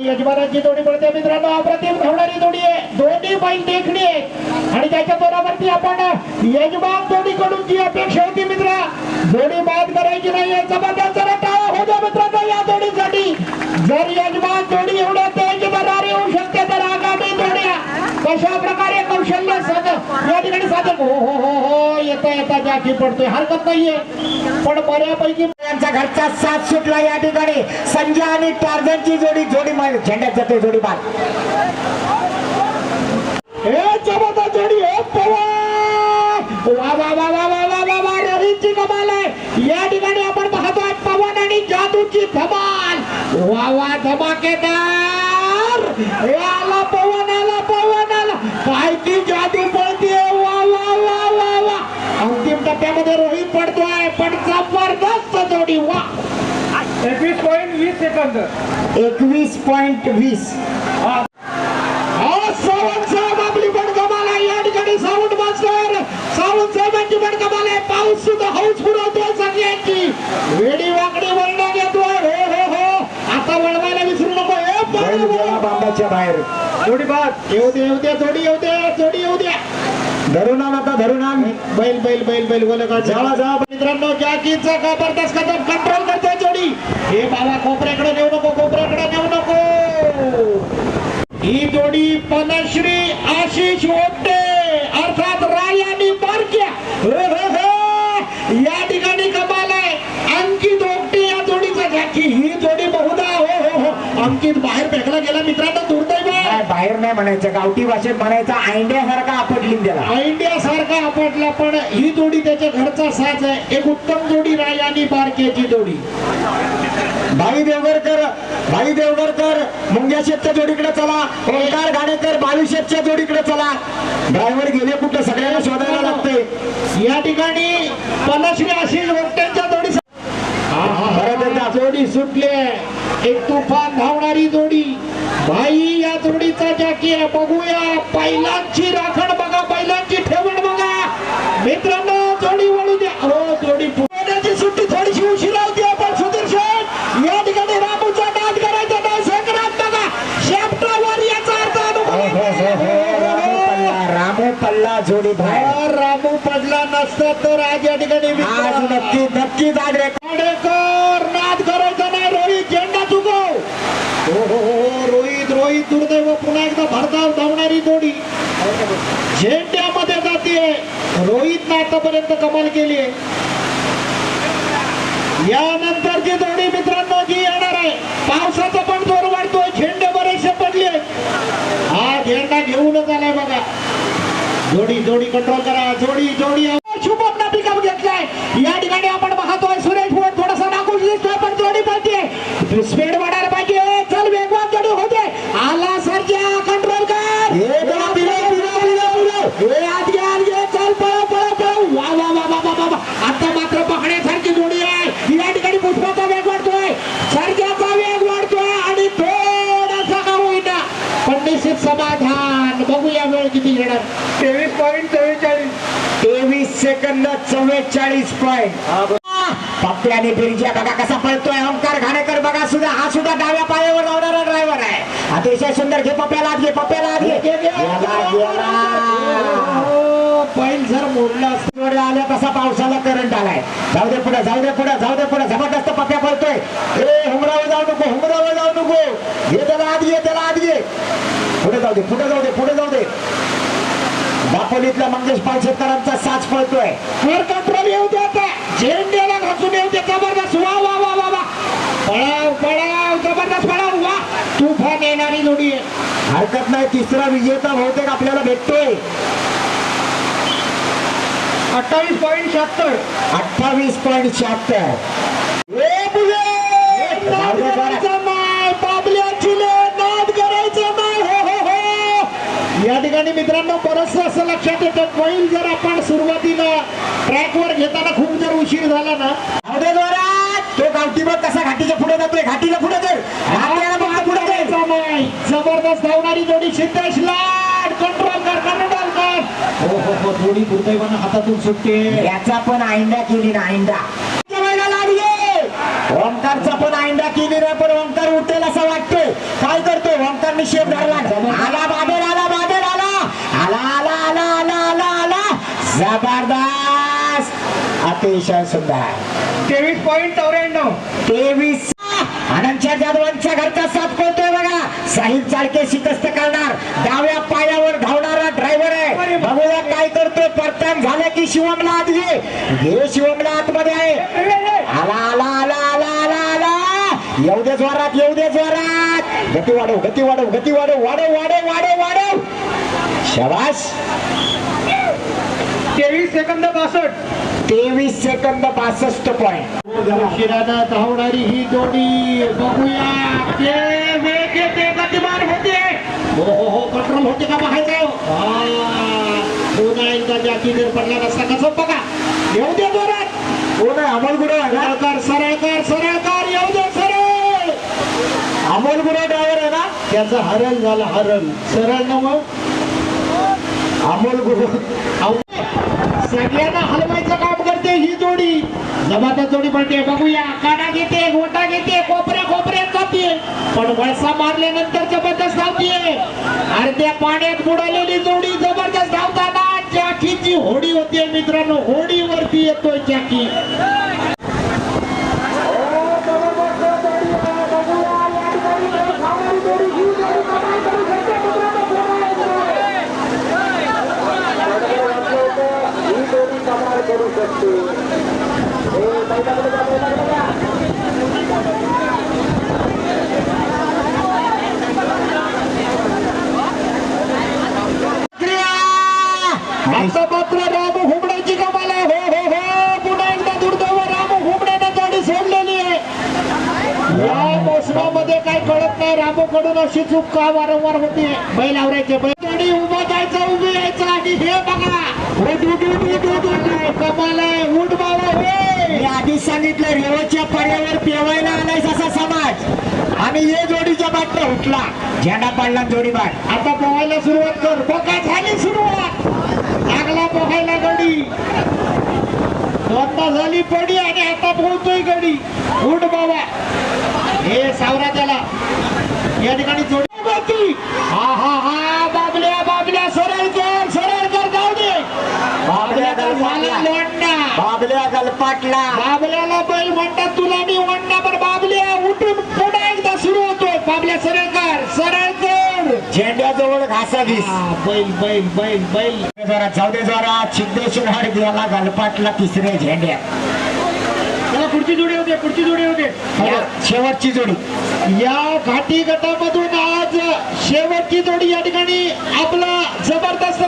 यजमानांची जोडी पडते मित्रांनो. अप्रतिम धावणारी जोडी आहे. दोन्ही बैल देखणी आहे आणि त्याच्या जोरावरती आपण यजमान जोडीकडून जी अपेक्षा होती मित्र जोडी बाद करायची नाही जबरदस्त टाळा हो द्या मित्रांनो या जोडीसाठी. जर यजमान जोडी एवढ्या तेज दरार येऊ शकते तर आगामी जोड्या कशा प्रकारे कौशल्य साधन या ठिकाणी साधन हो हो हो, हो येता येता जाकी पडतोय. हरकत नाहीये. पण बऱ्यापैकी यांचा घरचा साथ सुटला या ठिकाणी. संजय आणि टार्झनची जोडी जोडी मार झेंड्यात जाते जोडी मार जोडी हो पवन वा वा वा वा वा वा वा वा रोहितची कमाल आहे. या ठिकाणी आपण पाहतोय पवन आणि जादूची धमाल. वा वा धमाकेदार! सेकंद. एकवीस पॉइंट वीस. सावंत साहेब आपली आहे. या ठिकाणी सावंत मास्टर सावंत साहेबांची पण कमाल आहे. पाऊस सुद्धा हौस पुरवतो सगळ्यांची. वेडी वाकडी वळण घेतोय. हो हो हो. आता वळवायला विसरू नको. हे. बांधाच्या बाहेर. जोडी बाद. येऊ दे येऊ दे. जोडी येऊ दे. जोडी येऊ द्या धरून आण आता धरून आण बैल बैल बैल बैल बोल झाला जा मित्रांनो जॅकीचा जबरदस्त कदम. कंट्रोल करतोय जोडी. हे बाबा कोपऱ्याकडे नेऊ नको कोपऱ्याकडे नेऊ नको. ही जोडी पनश्री आशिष ओटे अर्थात राय आणि बारक्या हो, हो, हो. या ठिकाणी कमाल आहे. अंकित ओपटे या जोडीचा जॅकी. ही जोडी बहुधा हो हो हो. अंकित बाहेर फेकला गेला मित्रांनो. दुर्दैव काय बाहेर नाही म्हणायचं गावठी भाषेत म्हणायचं आयंड्यासारखा आपटलीन त्याला. इंडिया सारखा आपटला पण ही जोडी त्याच्या घरचा साज आहे. एक उत्तम जोडी राय आणि बारक्याची जोडी. भाई देवगरकर भाई देवगरकर मुंग्या शेतच्या जोडीकडे चला. ओंकार घाणेकर बावीस शेतच्या जोडीकडे चला. ड्रायव्हर गेले कुठं? सगळ्यांना शोधायला लागते या ठिकाणी पनश्री आशिष ओट्यांच्या जोडी जोडी सुटली एक तुफान धावणारी जोडी. भाई या जोडीचा जॅकी आहे बघूया. बैलांची राखण बघा बैलांची ठेवण बघा. मित्रांनो जोडी वळू द्या. हो जोडी पुण्याची सुट्टी थोडीशी उशिरा होती आपण सुदर्शन. या ठिकाणी रामूचा नाद करायचा नाही बघा. शेपटावर याचा अर्थ हो, हो, हो. रामू पल्ला रामू पल्ला जोडी बाहेर. अनुभव रामू पडला नसता तर आज या ठिकाणी आज मित्रांनो- नक्की नक्कीच आज रे खाडेकर नाद करायचा नाही रोहित झेंडा चुकव हो हो हो रोहित रोहित दुर्दैव पुन्हा एकदा भरधाव धावणारी जोडी. झेंड्यामध्ये जाते रोहितनं आतापर्यंत कमाल केली आहे यानंतरची जोडी मित्रांनो जी येणार आहे पावसाचा पण जोर वाढतोय झेंडे बरेचसे पडले हा झेंडा घेऊनच आलाय बघा. जोडी जोडी कंट्रोल करा. जोडी जोडी. शुभमना पिकअप घेतलाय. या ठिकाणी आपण पाहतोय सुरेश थोडासा नागूश दिसतोय पण जोडी पळते पाहिजे चल वेगवान जोडी होते आला सरजा कंट्रोल कर हे बघा, पिलो, पिलो, पिलो, पिलो. हे आत घे, आत घे, चल पळव पळव पळव वा वा वा वा वा वा वा आता मात्र पाहण्यासारखी जोडी आहे या ठिकाणी पुष्पाचा वेग वाढतोय सरजाचा वेग वाढतोय आणि थोडासा का होईना पण निश्चित समाधान. बघूया वेळ किती घेणार. तेवीस पॉईंट चव्वेचाळीस. तेवीस सेकंद चव्वेचाळीस पॉईंट पप्प्याने बिरजिया बघा कसा पळतोय. ओंकार घाणेकर बघा सुद्धा हा सुद्धा डाव्या पायावर लावणारा ड्रायव्हर आहे. अतिशय सुंदर. घे पप्प्याला आत घे पप्प्याला आत घे. गेला. बैल जर मोडला असता. आल्या तसा पावसाला करंट आलाय. जाऊ दे पुढे जाऊ दे पुढे जाऊ दे पुढे जबरदस्त पप्प्या पळतोय ए हुमरावर जाऊ नको हुमरावर जाऊ नको घे त्याला आत घे त्याला आत घे पुढे जाऊ दे पुढे जाऊ दे पुढे जाऊ दे. दापोलीतल्या मंगेश पालशेतकरांचा साच पळतोय. वर कंट्रोल येऊ दे आता. झेंड्याला घासून येऊ दे जबरदस्त. वा वा वा वा वा. पळाव पळाव जबरदस्त पळाव. वा तुफान येणारी जोडी हरकत नाही तिसरा विजेता बहुतेक आपल्याला भेटतोय. अठ्ठावीस पॉईंट शहात्तर. अठ्ठावीस पॉईंट शहात्तर. या ठिकाणी मित्रांनो बरंच असं लक्षात येतं बैल जर आपण सुरुवातीला ट्रॅकवर घेताना खूप जर उशीर झाला ना. तो गावठी बघ कसा घाटीच्या पुढे जातोय घाटीला पुढे जबरदस्त धावणारी जोडी सिद्धेश लाड. कंट्रोल कर कंट्रोल कर. हो हो हो थोडी दुर्दैवानं हातातून सुटते. याचा पण आईंडा केली ना आईंडा ओंकारचा पण आईंडा केली नाही पण ओंकार उठेल असं वाटतंय. काय कर निषेध धरला. आला बाबेर आला बाबेर आला. अतिशय सुंदर तेवीस पॉईंट चौऱ्याण्णव. तेवीस आनंदच्या जाधवांच्या घरचा साथ पळतोय बघा? साहिल चाळके शिकस्त करणार. डाव्या पायावर धावणारा ड्रायव्हर आहे. बघूया काय करतोय. परतान झालं की शिवमला आत घे घे शिवमला आतमध्ये आहे आला आला आला आला आला आला. येऊ दे जोरात येऊ दे जोरात. गती वाढव गती वाढव गती वाढव वाढव वाढव वाढव वाढव. शबाश तेवीस सेकंद बासष्ट. तेवीस सेकंद बासष्ट पॉइंट उशिरानं धावणारी ही जोडी. बघूया. ते वेग येते गतिमान होते. हो हो हो कंट्रोल होते का पाहायचं हा, पुन्हा एकदा जॅकी जर पडला नसता कसं बघा येऊ दे जोरात. कोण आहे? अमोल गुरु सरळ कर सरळ कर सरळ कर येऊ दे सरळ. अमोल गुरु ड्रायव्हर आहे ना? त्याचं हरण झालं हरण. सरळ न मग? अमोल गुरु. सगळ्यांना हलवायचं काम करते ही जोडी. जबरदस्त जोडी पडते. बघूया. काडा घेते गोटा घेते कोपऱ्या कोपऱ्यात जाते. पण वळसा मारल्यानंतर जबरदस्त धावते अर्ध्या त्या पाण्यात बुडालेली जोडी जबरदस्त धावताना जॅकीची होडी होती मित्रांनो. हो, होडीवरती येतोय जॅकी आता मात्र राम हुबड्याची कमाल आहे हो हो हो पुन्हा एकदा दुर्दैव राम हुबड्याने जोडी सोडलेली आहे हो, हो, हो. या मोसमामध्ये काय कळत नाही. रामोकडून अशी चूक का वारंवार होते? बैल आवरायचे बैल जोडी उभा जायचं उभी यायचं आणि हे बघा उठ उठ उठ उठ उठ उठ आहे. कमाल आहे उठ बाबा हे मी आधीच रेवच्या पर्यावर पेवायला आलाय असा समाज. आणि ये जोडीच्या बाटल्या उठला. झेंडा पाडला जोडी बाट आता पोहायला सुरुवात कर बघा झाली सुरुवात लागला पोहायला गडी दोनदा झाली पडी आणि आता पोहतोय गडी उठ बाबा हे सावरा त्याला या ठिकाणी जोडी बाकी हा हा हा बाबल्या बाबल्या सरळ कर सरळ कर जाऊ दे बाबल्या झाला गलपाटला लोंढा गलपाटला बाबल्याला बैल म्हणतात तुला मी पर बाबल्या उठून पुन्हा एकदा सुरू होतोय. बाबल्या सरळ कर सरळ कर. झेंड्याजवळ घासाघीस हा, बैल बैल बैल बैल. जरा जरा. सिद्धेश्वर गलपाटला तिसऱ्या त्याला पुढची जोडी होते पुढची जोडी होते. शेवटची जोडी. या घाटी गटामधून आज शेवटची जोडी या ठिकाणी आपलं